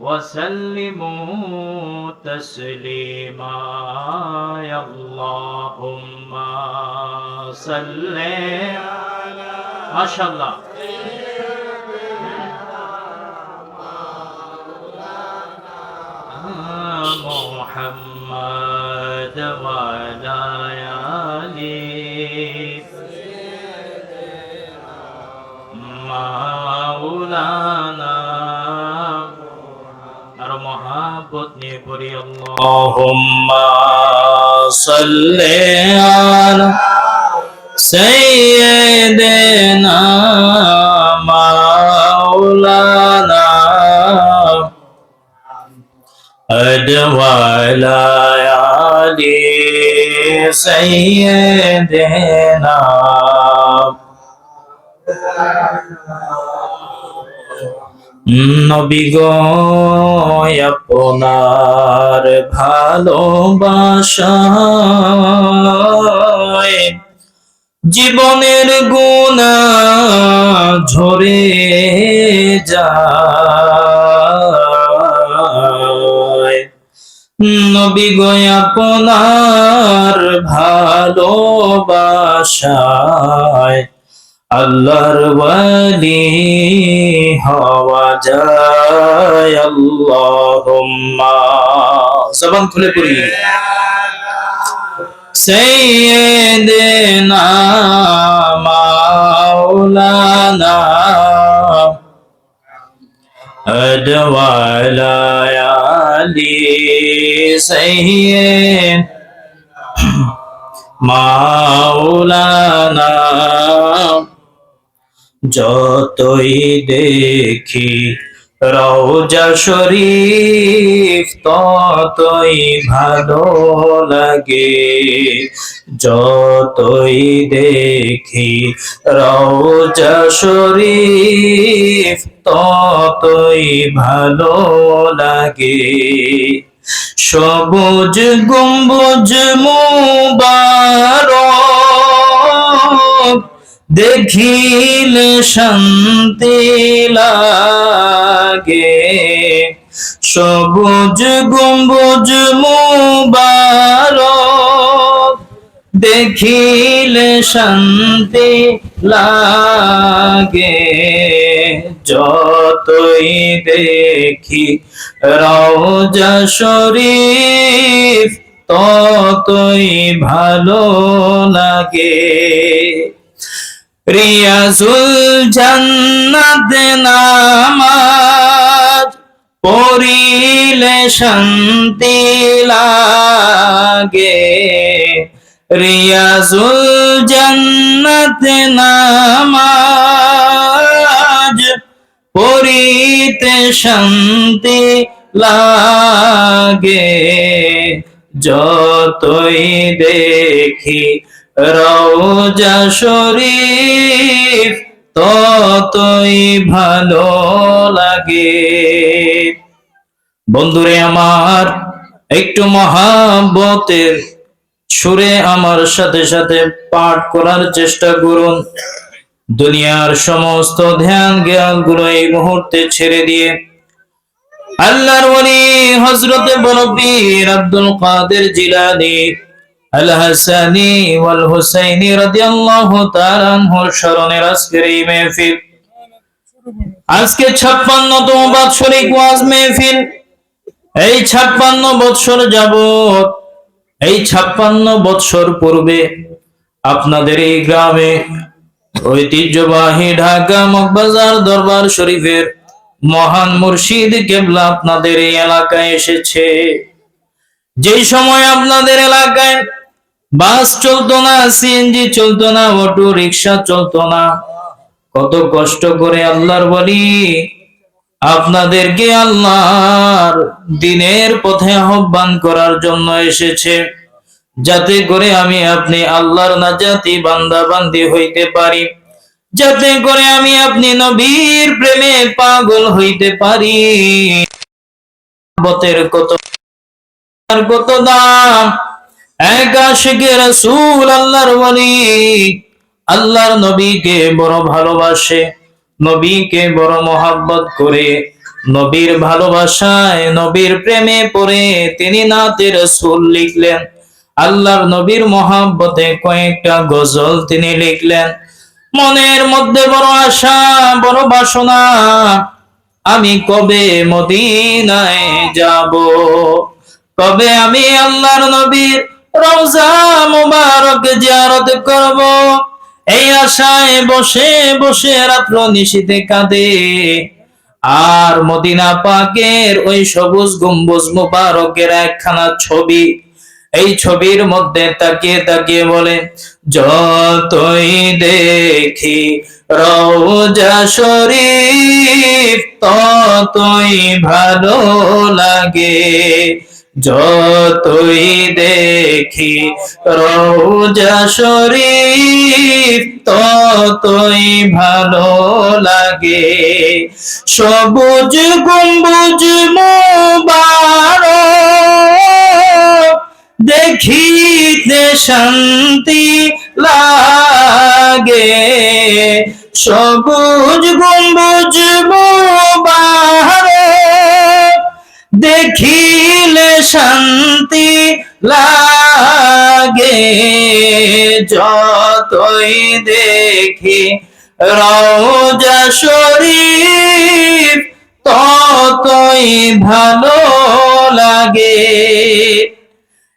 وسلموا تسليما يا اللهم صل ما شاء الله. محمد وعلى আর মহাব্বত নিয়ে পড়ি আল্লাহুম্মা সাল্লি আলা সাইয়্যিদিনা মাওলানা أدوال آل سيدنا নবী গো আপনার ভালোবাসায় জীবনের গুণা ঝরে যায়। নবী আপনার ভালোবাসায় আল্লাহর ওয়ালি হওয়া যায় আল্লাহুম্মা জবান খুলে পড়ি সাইয়্যিদিনা মাওলানা أدوال علي سيد মাওলানা যতই দেখি রওজা শরীফ ততই ভালো লাগে। যতই দেখি রওজা শরীফ ততই ভালো লাগে। সবুজ, গম্বুজ, মুবারক দেখিলে শান্তি লাগে। সবুজ গম্বুজ মুবারক দেখিলে শান্তি লাগে। যতই দেখি রওজা শরীফ, ততই ভালো লাগে। রিয়াজুল জান্নাত নামাজ পড়িলে শান্তি লাগে। রিয়াজুল জান্নাত নামাজ পড়িতে শান্তি লাগে। যতই দেখি রওজা শরীফ ততই ভালো লাগে। বন্ধুরে আমার, একটু মহাব্বতের সুরে আমার সাথে সাথে পাঠ করার চেষ্টা করুন। দুনিয়ার সমস্ত ধ্যান জ্ঞানগুলো এই মুহূর্তে ছেড়ে দিয়ে। আল্লাহর ওলি হযরতে বরবীর আব্দুল কাদের জিলানী আজকে 56তম বাৎসরিক ওয়াজ মাহফিল। এই 56 বছর যাবত এই 56 বছর পূর্বে আপনাদের এই গ্রামে ঐতিহ্যবাহী ঢাকা মগবাজার দরবার শরীফের মহান মুর্শিদ কেবলা আপনাদের এই এলাকায় এসেছে। যেই সময় আপনাদের এলাকায় বাস চলতো না সিএনজি চলতো না, অটো রিক্সা চলতো না। কত কষ্ট করে আল্লাহর বলি আপনাদেরকে আল্লাহর দিনের পথে আহ্বান করার জন্য এসেছে। যাতে করে আমি আপনি আল্লাহর নাজাতি বান্দা বান্দি হইতে পারি। যাতে করে আমি আপনি নবীর প্রেমে পাগল হইতে পারি। কত কত দাম আল্লাহর নবীকে বড় ভালোবাসে, নবীকে বড় মহাব্বত করে, নবীর ভালোবাসায়, নবীর প্রেমে পড়ে তিনি নাতে রাসূল লিখলেন। আল্লাহর নবীর মহাব্বতে কয়েকটা গজল তিনি লিখলেন। মনের মধ্যে বড় আশা, বড় বাসনা, আমি কবে মদিনায় যাব? কবে আমি আল্লাহর নবীর রওজা মুবারক জিয়ারত করব। এই আশায় বসে বসে রাত্র কাঁদে। আর মদিনা পাকের ওই সবুজ গম্বুজ একখানা ছবি, এই ছবির মধ্যে তাকিয়ে তাকিয়ে বলে, যতই দেখি রওজা শরীফ, ততই ভালো লাগে। যতই দেখি রওজা শরীফ ততই ভালো লাগে। সবুজ গম্বুজ মুবারক দেখিতে শান্তি লাগে। সবুজ শান্তি লাগে যতই দেখি রওজা শরীফ ততই ভালো লাগে।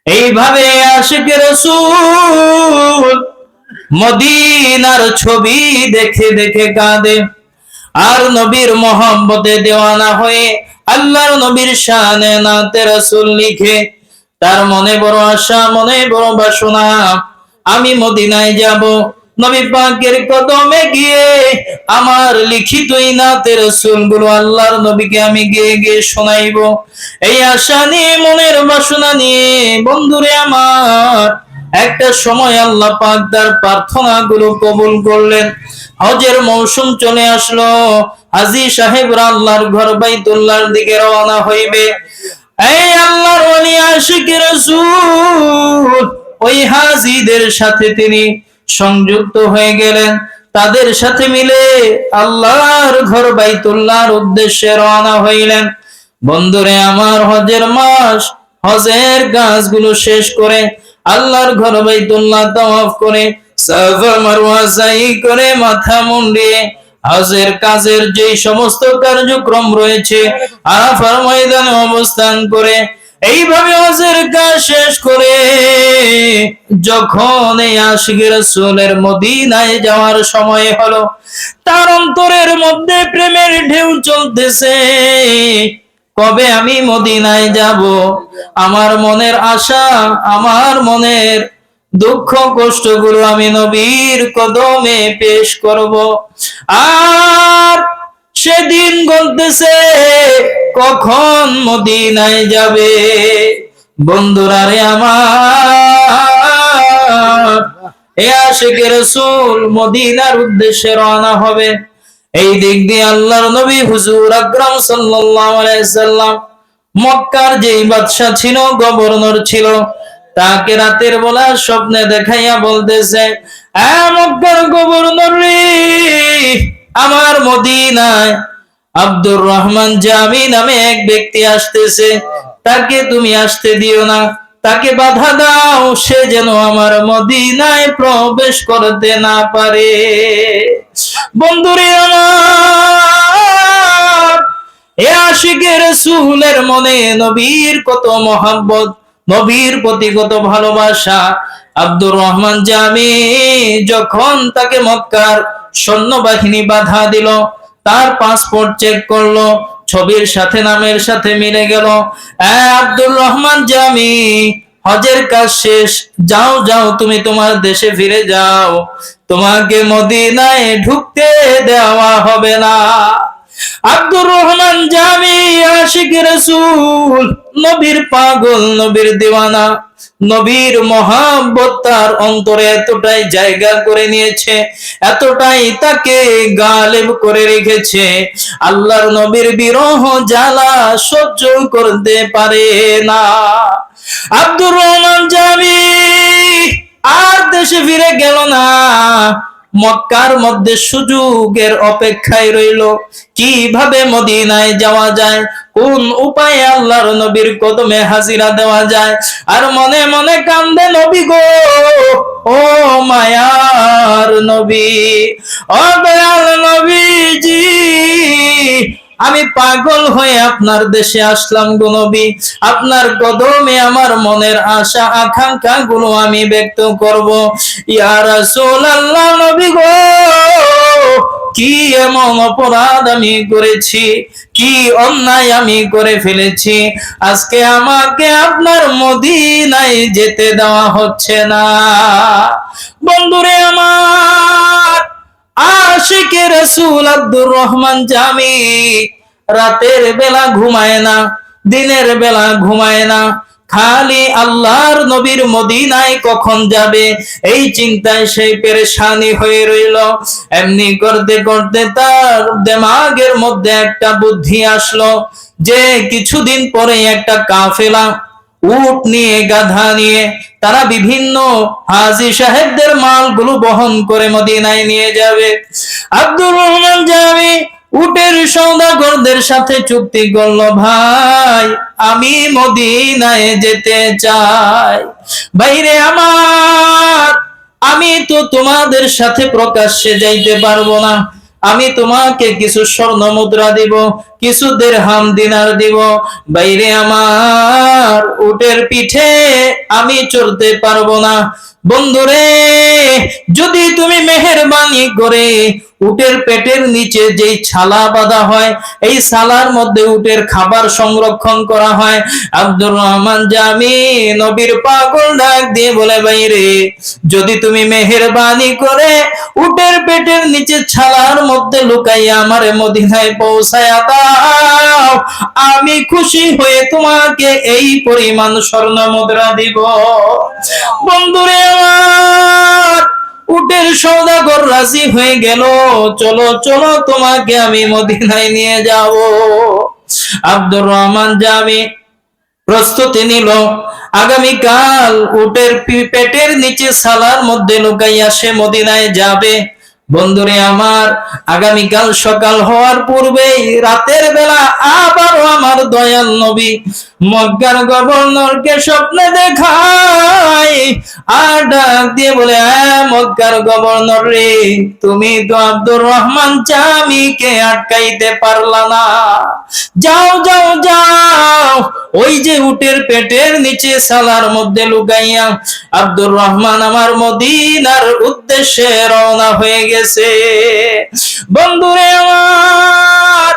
এইভাবে আশিক রসুল মদিনার ছবি দেখে দেখে কাঁদে। আর নবীর মোহাম্মতে দেওয়ানা হয়ে আল্লাহর নবীর শানে নাতে রসুল লিখে, তার মনে বড় আশা, মনে বড় বাসনা, আমি মদিনায় যাব, নবী পাকের কদমে গিয়ে আমার লিখিত এই নাতে রসুলগুলো আল্লাহর নবীকে আমি গিয়ে গিয়ে শোনাইব। এই আশা নিয়ে, মনের বাসনা নিয়ে, বন্ধুরে আমার একটা সময় আল্লাহ পাক তার প্রার্থনা গুলো কবুল করলেন। হজের মৌসুম চলে আসলো। হাজি সাহেবরা আল্লাহর ঘর বাইতুল্লাহর দিকে রওনা হইবে। এই আল্লাহর ওলি আশিক রাসূল, ওই হাজিদের সাথে তিনি সংযুক্ত হয়ে গেলেন। তাদের সাথে মিলে আল্লাহর ঘর বাইতুল্লাহর উদ্দেশ্যে রওনা হইলেন। বন্ধুরে, আমার হজের মাস, হজের কাজগুলো শেষ করে আল্লাহর ঘর বাইতুল্লাহ তাওয়াফ করে সাফা মারওয়া সাই করে, মাথা মুন্ডিয়ে হজের কাজের যে সমস্ত কার্যক্রম রয়েছে, আরাফার ময়দানে অবস্থান করে, এইভাবে হজের কাজ শেষ করে, যখন এই আশিক রাসূলের মদিনায় যাওয়ার সময় হলো, তার অন্তরের মধ্যে প্রেমের ঢেউ চলতেছে। কবে আমি মদিনায় যাব? আমার মনের আশা, আমার মনের দুঃখ, কষ্টগুলো আমি নবীর কদমে পেশ করব। আর সেদিন বলতেছে, কখন মদিনায় যাবে? বন্ধুরা রে আমার, এ আশেকে রসুল মদিনার উদ্দেশ্যে রওনা হবে। এই দিক দিয়ে আল্লাহর নবী হুজুর আকরাম সাল্লাল্লাহু আলাইহি সাল্লাম মক্কার যেই বাদশা ছিল, গভর্নর ছিল, তাকে রাতের বেলা স্বপ্নে দেখাইয়া বলতেছে "আ মক্কার গভর্নর রে, আমার মদিনায় আব্দুর রহমান জামি নামে এক ব্যক্তি আসতেছে, তাকে তুমি আসতে দিও না। তাকে বাধা দাও, সে যেন আমার মদিনায় প্রবেশ করতে না পারে। বন্ধুরে আমার, এ আশিকের রসুলের মনে নবীর কত মহাব্বত, নবীর প্রতি কত ভালোবাসা। আব্দুর রহমান জামি যখন তাকে মক্কার সৈন্যবাহিনী বাধা দিল, তার পাসপোর্ট চেক করল ছবির সাথে নামের সাথে মিলে গেল। আব্দুর রহমান জামি হজের কাজ শেষ। যাও যাও, তুমি তোমার দেশে ফিরে যাও। তোমাকে মদিনায় ঢুকতে দেওয়া হবে না। আব্দুর রহমান জামি, আশিক রসুল, নবীর পাগল, নবীর দিওয়ানা, নবীর মহাব্বত তার অন্তরে এতটাই জায়গা করে নিয়েছে, এতটাই তাকে গালেব করে রেখেছে। আল্লাহর নবীর বিরহ জ্বালা সহ্য করতে পারে না। আব্দুর রহমান জামি, আর দেশে ফিরে গেল না। মক্কার মধ্যে সুযোগের অপেক্ষায় রইল। কীভাবে মদিনায় যাওয়া যায়? কোন উপায়ে আল্লাহর নবীর কদমে হাজিরা দেওয়া যায়? আর মনে মনে কান্দে নবী গো, ও মায়ার নবী, ও দয়াল নবীজি আমি পাগল হয়ে আপনার দেশে আসলাম গো নবী। আপনার কদমে আমার মনের আশা আকাঙ্ক্ষা গুলো আমি ব্যক্ত করব। ইয়া রাসূলুল্লাহ নবী গো, কি এমন অপরাধ আমি করেছি? কি অন্যায় আমি করে ফেলেছি? আজকে আমাকে আপনার মদিনায় যেতে দেওয়া হচ্ছে না। বন্ধুরে আমার আশিকে রসুল আব্দুর রহমান জামি। রাতের বেলা ঘুমায় না, দিনের বেলা ঘুমায় না। খালি আল্লাহর নবীর মদিনায় কখন যাবে? এই চিন্তায় সেই পেরেশানি হয়ে রইল। এমনি করতে করতে তার দেমাগের মধ্যে একটা বুদ্ধি আসলো যে কিছুদিন পরে একটা কাফেলা উট নিয়ে, গাধা নিয়ে, তারা বিভিন্ন হাজি সাহেবদের মালগুলো বহন করে মদিনায় নিয়ে যাবে। আব্দুর রহমান জামি উটের সৌদাগরদের সাথে চুক্তি করল, ভাই, আমি মদিনায় যেতে চাই। বাইরে আমার, আমি তো তোমাদের সাথে প্রকাশ্যে যাইতে পারব না। আমি তোমাকে কিছু স্বর্ণ মুদ্রা দিব, কিছু দেড়হাম দিনার দিব। বাইরে আমার উটের পিঠে আমি চলতে পারব না। বন্ধুরে, যদি তুমি মেহরবানি করে উটের পেটের নিচে যেই ছালা বাঁধা হয়, এই ছালার মধ্যে উটের খাবার সংরক্ষণ করা হয়। আব্দুর রহমান জামি নবীর পাগল ডাক দিয়ে বলে বাইরে যদি তুমি মেহেরবানি করে উটের পেটের নিচে ছালার মধ্যে লুকাইয়া আমারে মদিনায় পৌঁছায়া দাও, আমি খুশি হয়ে তোমাকে এই পরিমাণ স্বর্ণ মুদ্রা দিব। বন্ধুরে আমার উটের সৌদাগর রাজি হয়ে গেল। চলো চলো, তোমাকে আমি মদিনায় নিয়ে যাব। আব্দুর রহমান জামি প্রস্তুতি নিল, আগামীকাল উটের পেটের নিচে সালার মধ্যে লুকাইয়া সে মদিনায় যাবে। বন্ধুরে আমার আগামীকাল সকাল হওয়ার পূর্বেই রাতের বেলা আবারও আমার দয়াল নবী মক্কার গভর্নরকে স্বপ্নে দেখায় আর ডাক দিয়ে বলে "হ্যাঁ, মক্কার গভর্নর রে তুমি তো আব্দুর রহমান জামিকে আটকাইতে পারলা না। যাও যাও যাও ওই যে উটের পেটের নিচে সালার মধ্যে লুকাইয়া আব্দুর রহমান আমার মদিনার উদ্দেশ্যে রওনা হয়ে গেছে। বন্ধুরে আমার,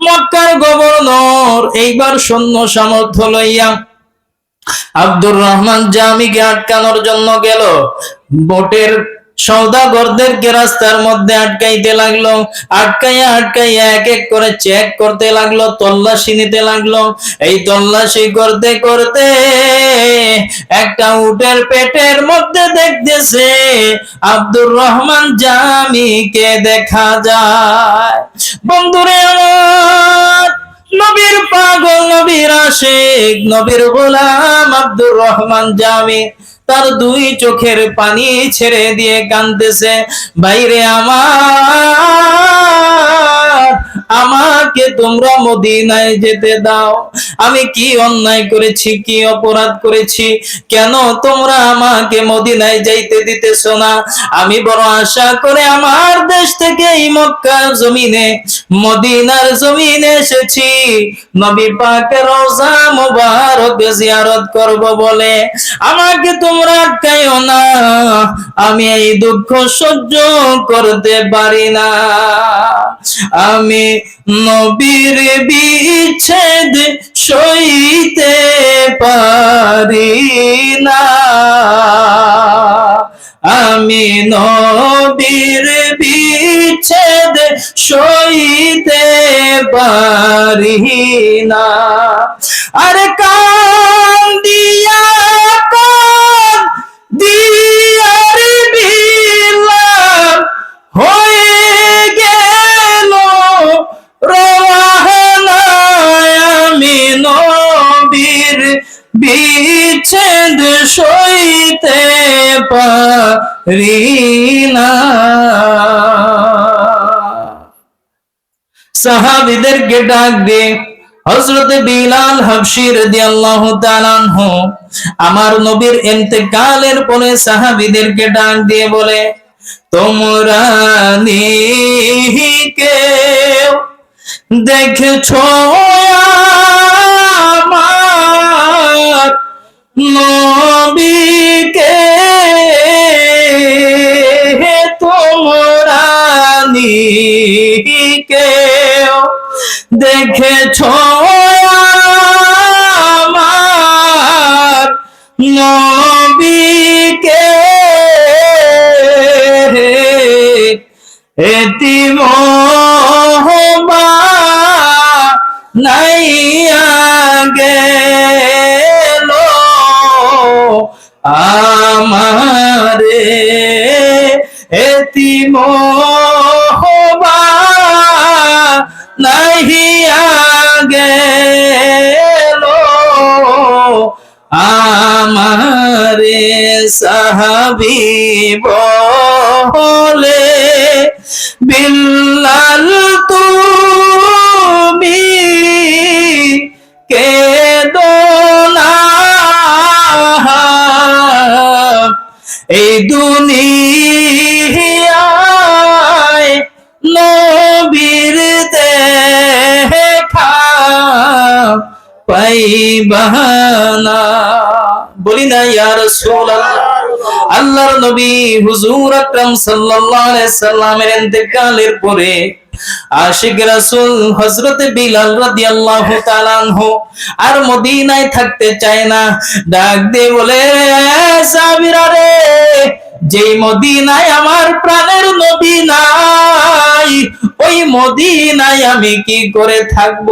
মক্কার গভর্নর, এইবার সৈন্য সামর্থ্য লইয়া আব্দুর রহমান জামিকে আটকানোর জন্য গেল, বোটের সৌদাগরদেরকে রাস্তার মধ্যে আটকাইতে লাগল। আটকাইয়া আটকাইয়া এক এক করে চেক করতে লাগল, তল্লাশি নিতে লাগল। এই তল্লাশি করতে করতে একটা উটের পেটের মধ্যে দেখতেছে, আব্দুর রহমান জামিকে দেখা যায়। বন্ধুরে আমার, নবীর পাগল, নবীর আশেক, নবীর গোলাম আব্দুর রহমান জামি। তার দুই চোখের পানি ছেড়ে দিয়ে কাঁদতেছে বাইরে আমার আমাকে তোমরা মদিনায় যেতে দাও। আমি কি অন্যায় করেছি, কি অপরাধ করেছি? কেন তোমরা আমাকে মদিনায় যাইতে দিতেছ না? আমি বড় আশা করে আমার দেশ থেকে এই মক্কার জমিনে, মদিনার জমিনে এসেছি। নবী পাকের রোজা মোবারক জিয়ারত করব বলে আমাকে তোমরা আটকাইও না। আমি এই দুঃখ সহ্য করতে পারি না। আমি নবীর বিচ্ছেদ সইতে পারি না। আমি নবীর বিচ্ছেদ সইতে পারি না। আরে কান দিয়া ডাক দিয়ে, হযরত বিলাল আমার নবীর ইন্তেকালের পরে সাহাবিদেরকে ডাক দিয়ে বলে, তোমরা দেখছ নবীকে? তোমরা দেখেছ পাইবানা বলি না, ইয়া রাসূলুল্লাহ। আল্লাহর নবী হুজুর আকরাম সাল্লাল্লাহু আলাইহি সাল্লামের ইন্তেকালের পরে আশিক রাসূল হযরত বিলাল রাদিয়াল্লাহু তাআলা আনহু আর মদিনায় থাকতে চায় না। ডাক দিয়ে বলে সাবিরা রে যেই মদিনায় আমার প্রাণের নবী নাই, ওই মদিনায় আমি কি করে থাকব?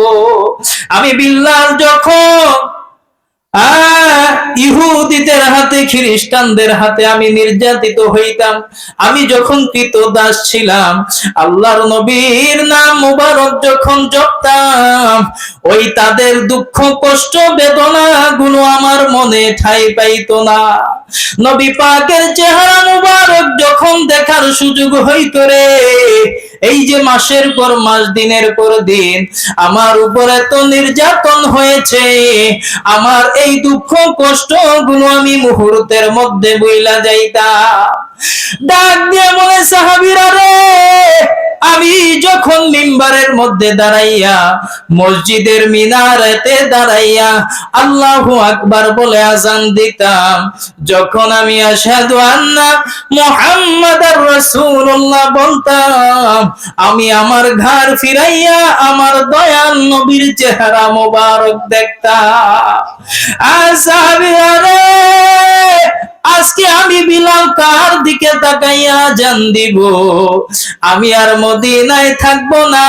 আমি বিল্লাল যখন ইহুদিদের হাতে, খ্রিস্টানদের হাতে আমি নির্যাতিত হইতাম। আমি যখন কৃত দাস ছিলাম, আল্লাহর নবীর নাম মুবারক যখন জপতাম, ওই তাদের দুঃখ, কষ্ট বেদনা গুলো আমার মনে ঠাই পাইতো না। নবী পাকের চেহারা মুবারক যখন দেখার সুযোগ হইতো রে এই যে মাসের পর মাস, দিনের পর দিন আমার উপর এত নির্যাতন হয়েছে। আমার এই দুঃখ কষ্টগুলো আমি মুহূর্তের মধ্যে বইলা যাইতাম। ডাক দিয়ে বলে, সাহাবিরা রে, আমি যখন মিম্বারের মধ্যে দাঁড়াইয়া, মসজিদের মিনারেতে দাঁড়াইয়া আল্লাহু আকবার বলে আজান দিতাম, যখন আমি আশহাদু আন্না মুহাম্মাদার রাসূলুল্লাহ বলতাম, আমি আমার ঘর ফিরাইয়া আমার দয়াল নবীর চেহারা মোবারক দেখতাম। আসাবিরা আজকে আমি বিলাল কার দিকে তাকাইয়া জান দিব? আমি আর মদিনায় থাকব না।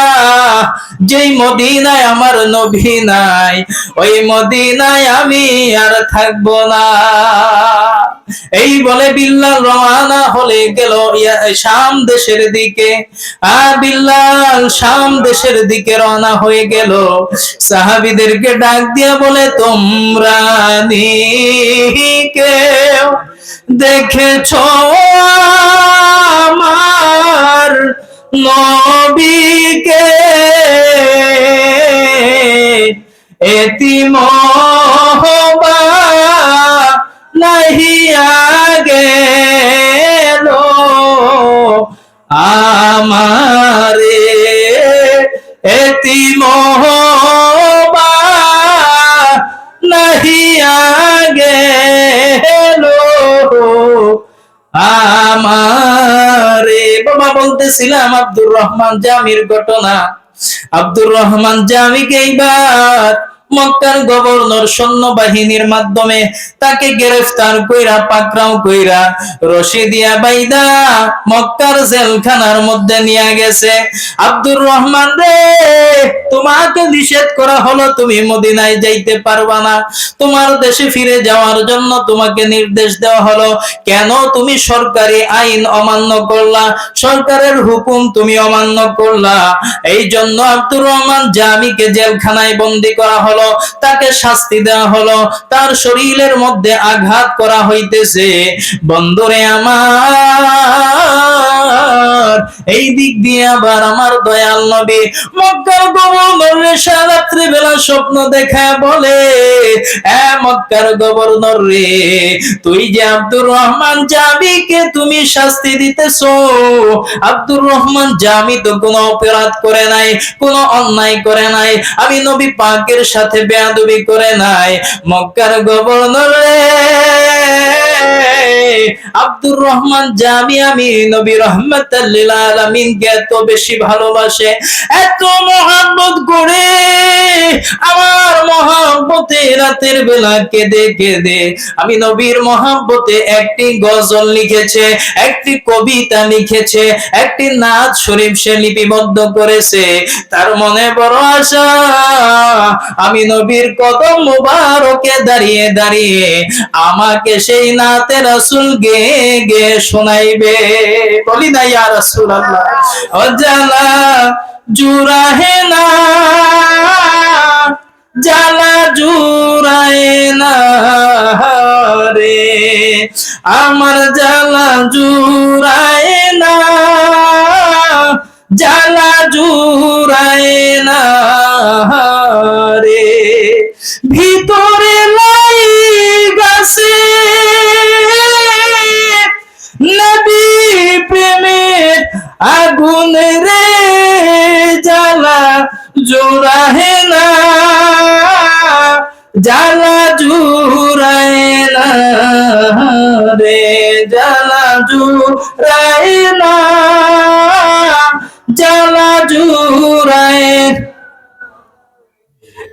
যেই মদিনায় আমার নবী নাই, ওই মদিনায় আমি আর থাকব না। এই বলে বিল্লাল রওয়ানা হলে গেল শাম দেশের দিকে। আর বিল্লাল শাম দেশের দিকে রওনা হয়ে গেল। সাহাবীদেরকে ডাক দিয়া বলে, তোমরা কেউ দেখেছ আমার নবীকে? এতিম হবা নাহিয়া গেল আমারে এতিম হবা আমারে বলতেছিলাম আব্দুর রহমান জামির ঘটনা আব্দুর রহমান জামিকে এইবার মক্কার গভর্নর সৈন্যবাহিনীর মাধ্যমে তাকে গ্রেফতার কইরা, পাকড়াও কইরা রশি দিয়া বাইদা মক্কার জেলখানার মধ্যে নিয়ে গেছে। আব্দুর রহমান রে, তোমাকে নিষেধ করা হলো, তুমি মদিনায় যাইতে পারবা না। তোমার দেশে ফিরে যাওয়ার জন্য তোমাকে নির্দেশ দেওয়া হলো, কেন তুমি সরকারি আইন অমান্য করলা? সরকারের হুকুম তুমি অমান্য করলা। এই জন্য আব্দুর রহমান জামিকে জেলখানায় বন্দি করা হলো। তাকে শাস্তি দেওয়া হলো তার শরীরের মধ্যে আঘাত করা হইতেছে। বন্দরে আমার এই দিক দিয়ে আবার আমার দয়াল নবী মক্কার সারাত্রি বেলা স্বপ্ন দেখা বলে মক্কার গভর্নর রে তুই যে আব্দুর রহমান তুমি শাস্তি দিতেছো, আব্দুর রহমান জামি তো কোনো অপরাধ করে নাই, কোনো অন্যায় করে নাই, আমি নবী পাকের সাথে বেয়াদবি করে নাই, মক্কার গভর্নর রে আব্দুর রহমান জামি আমি, নবী রহমতুল্লিল আলামিনকে এত বেশি ভালোবাসে, এত মহাব্বত করে। আমার মহাব্বতে রাতের বেলা কেঁদে কেঁদে, আমি নবীর মহাব্বতে একটি গজল লিখেছে, একটি কবিতা লিখেছে, একটি নাচ শরীফ সে লিপিবদ্ধ করেছে। তার মনে বড় আশা, আমি নবীর কদম মুবারকে দাঁড়িয়ে দাঁড়িয়ে, আমাকে সেই নাতে রাসূল গে গে শোনাইবে। বলি না, ইয়া রাসূলুল্লাহ ও জালা জুরাহে না জালা জুরায় না রে, আমার জালা জুরায় না জালা জুরায় না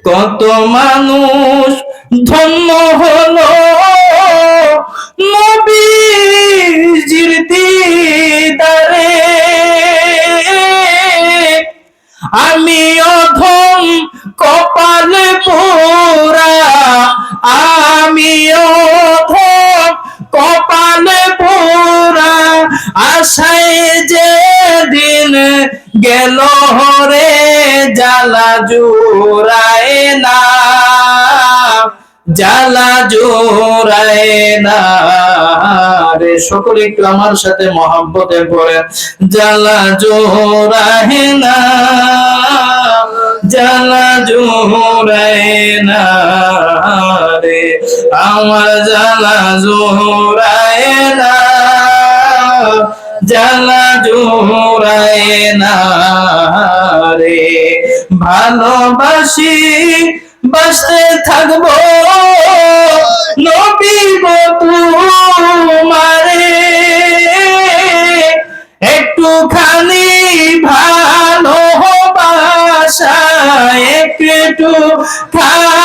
কত মানুষ ধন্য হলো নবীজির দিদারে। আমি অধম কপালে পোরা আমি অধম কপালে জ্বালা জোড়ায় না, জ্বালা জোড়ায় না। রে সকলে একটু আমার সাথে মহাব্বতে পড়েন। জ্বালা জোড়ায় না, জ্বালা জোড়ায় না। রে আমার জ্বালা জোড়ায় না জ্বালা জোড়ায় না রে। ভালোবাসি, বাসতে থাকব নবী গো তোমারে। একটুখানি ভালো বাসা একটু খানি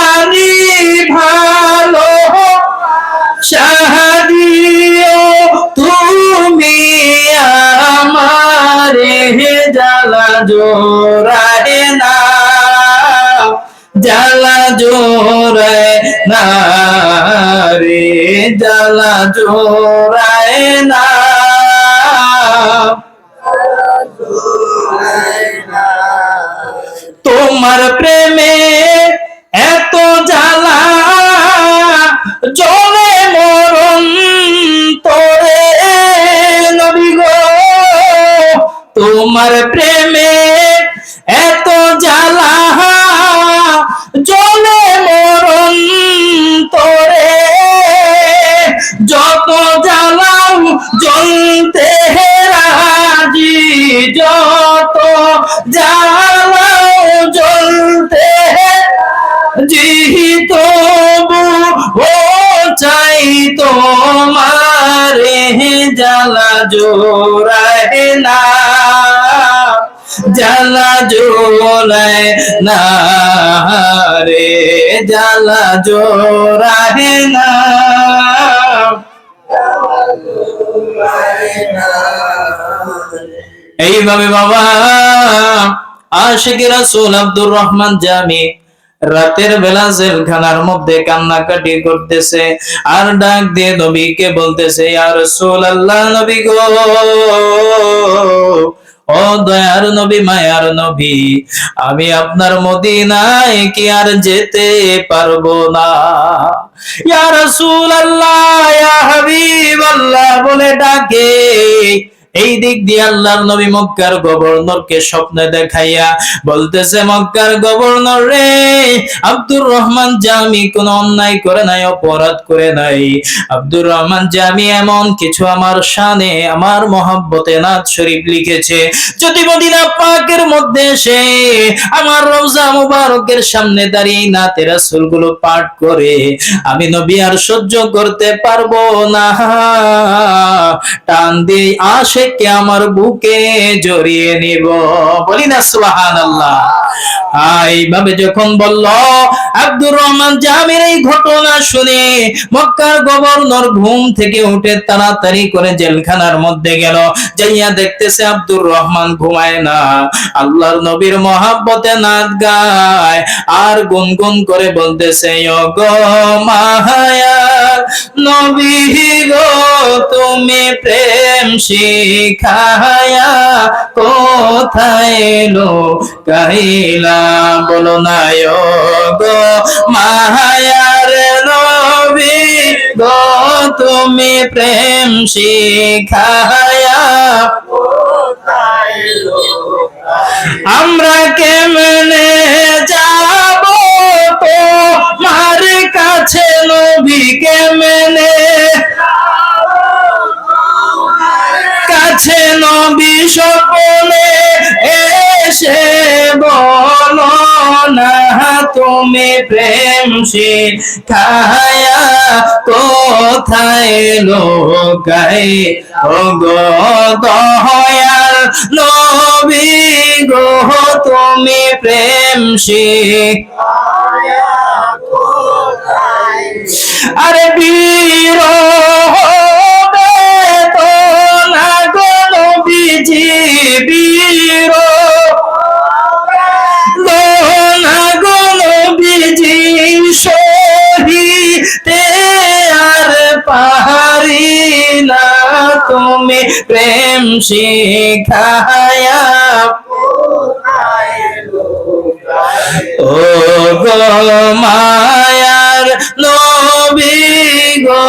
জোড়ায় না জ্বালা জোড়ায় না রে জ্বালা জোড়ায় না। তোমারে জ্বালা জোড়ায় না, জ্বালা জোলায় না রে, জ্বালা জোরাহে না। এইভাবে বাবা আশিক রাসূল আব্দুর রহমান জামি রাতের বেলা জেলখানার মধ্যে কান্নাকাটি করতেছে। আর ডাক দিয়ে নবীকে বলতেছে, ইয়া রাসূলুল্লাহ, নবী গো। ও দয়ার নবী, মায়ার নবী, আমি আপনার মদিনায় কি আর যেতে পারব না? ইয়া রাসূলুল্লাহ, ইয়া হাবিবাল্লাহ, বলে ডাকে। এই দিক দিয়ে আল্লাহর নবী মক্কার গভর্নরকে স্বপ্নে দেখাইয়া বলতেছে, মক্কার গভর্নর রে, আব্দুর রহমান জামি কোন অন্যায় করে নাই, অপরাধ করে নাই। আব্দুর রহমান জামি এমন কিছু আমার শানে, আমার মহব্বতে নাথ শরীফ লিখেছে। যদি মদিনা পাকের মধ্যে এসে আমার রওজা মুবারকের সামনে দাঁড়িয়ে না নাতের রাসূলগুলো পাঠ করে, আমি নবী আর সহ্য করতে পারব না। টান দিয়ে আশেককে আমার বুকে জড়িয়ে নিব। বলি না, সুবহানাল্লাহ। এইভাবে যখন বলল, আব্দুর রহমান জামির এই ঘটনা শুনে মক্কার গভর্নর ঘুম থেকে উঠে তাড়াতাড়ি করে জেলখানার মধ্যে গেল। যাইয়া দেখতেছে আব্দুর রহমান ঘুমায় না। আল্লাহর নবীর মহাব্বতে নাচ গায় আর গুনগুন করে বলতেছে ও গো মাহায়ার নবী গো, তুমি প্রেম শিখায়া কোথায় লো বলো না গো মায়ার নবী গো তুমি প্রেম শিখায়া আমরা কেমনে যাব তো মার কাছে? নবী কেমনে নবী স্বপনে এসে বলো না, তুমি প্রেম শিখায়া কোথায় লোকাই ও গো দয়াল নবী গো, তুমি প্রেম শিখায়া প্রেম শিখায়া ও মায়ার নবী গো,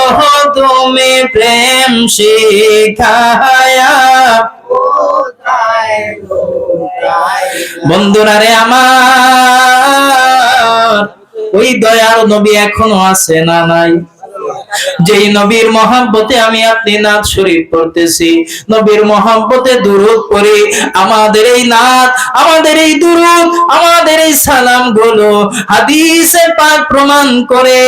তুমি প্রেম শিখায়া বন্ধুরা রে আমার, ওই দয়ার নবী এখনও আছে না নাই? যেই নবীর মহাব্বতে আমি আপনি নাথ শরীফ পড়তেছি, নবীর মহাব্বতে দুরুদ পড়ি, আমাদের এই নাথ আমাদের এই দুরুদ, আমাদের এই সালামগুলো হাদিসে পাক প্রমাণ করে,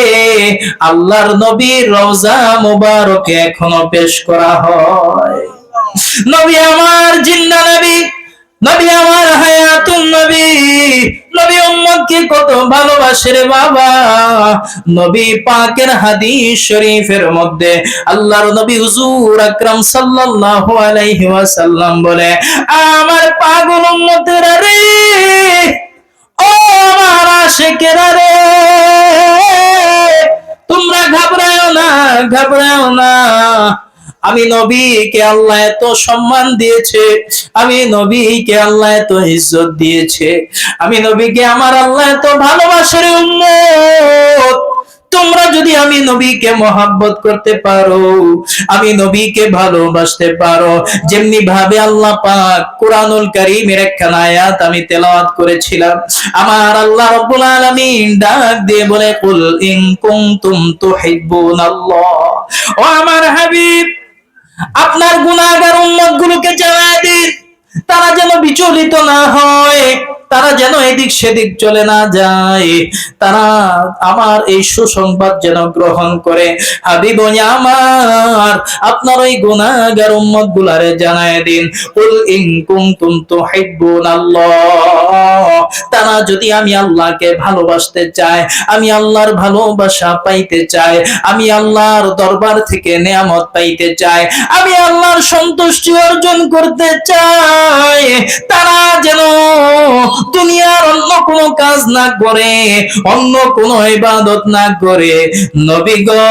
আল্লাহর নবীর রওজা মুবারকে এখনও পেশ করা হয়। নবী আমার জিন্দা নবী নবী আমার হায়াতুন নবী। নবী উম্মতকে কত ভালোবাসে রে বাবা। নবী পাকের হাদিস শরীফের মধ্যে আল্লাহর নবী হুজুর আকরাম সাল্লাল্লাহু আলাইহি ওয়াসাল্লাম বলে, আমার পাগল উম্মতেরা রে, ও আমার আশিকেরা রে, তোমরা ঘাবড়াও না ঘাবড়াও না। আমি নবীকে আল্লাহ এত সম্মান দিয়েছে, আমি নবীকে আল্লাহ এত ইজ্জত দিয়েছে, আমি নবীকে আমার আল্লাহ এত ভালোবাসার উম্মত। তোমরা যদি আমি নবীকে মহাব্বত করতে পারো, আমি নবীকে ভালোবাসতে পারো, যেমনি ভাবে আল্লাহ পাক কোরআনুল কারীমের একখান আয়াত আমি তেলাওয়াত করেছিলাম। আমার আল্লাহ রাব্বুল আলামিন ডাক দিয়ে বলে, কুল ইন কুনতুম তুহিব্বুনাল্লাহ। ও আমার হাবিব আপনার গুণাগার উন্মত গুলোকে জানায় দিন তারা যেন বিচলিত না হয়। তারা যেন এদিক সেদিক চলে না যায়। তারা আমার এই সুসংবাদ যেন গ্রহণ করে। হাবিব আমার আপনার ওই গুনাহগার উম্মত গুলারে জানায় দিন। কুল ইন কুনতুম তুহিব্বুন আল্লাহ তারা যদি আমি আল্লাহকে ভালোবাসতে চায়, আমি আল্লাহর ভালোবাসা পাইতে চাই আমি আল্লাহর দরবার থেকে নিয়ামত পাইতে চাই আমি আল্লাহর সন্তুষ্টি অর্জন করতে চাই তারা যেন দুনিয়ার অন্য কোনো কাজ না করে অন্য কোনো ইবাদত না করে। নবী গো!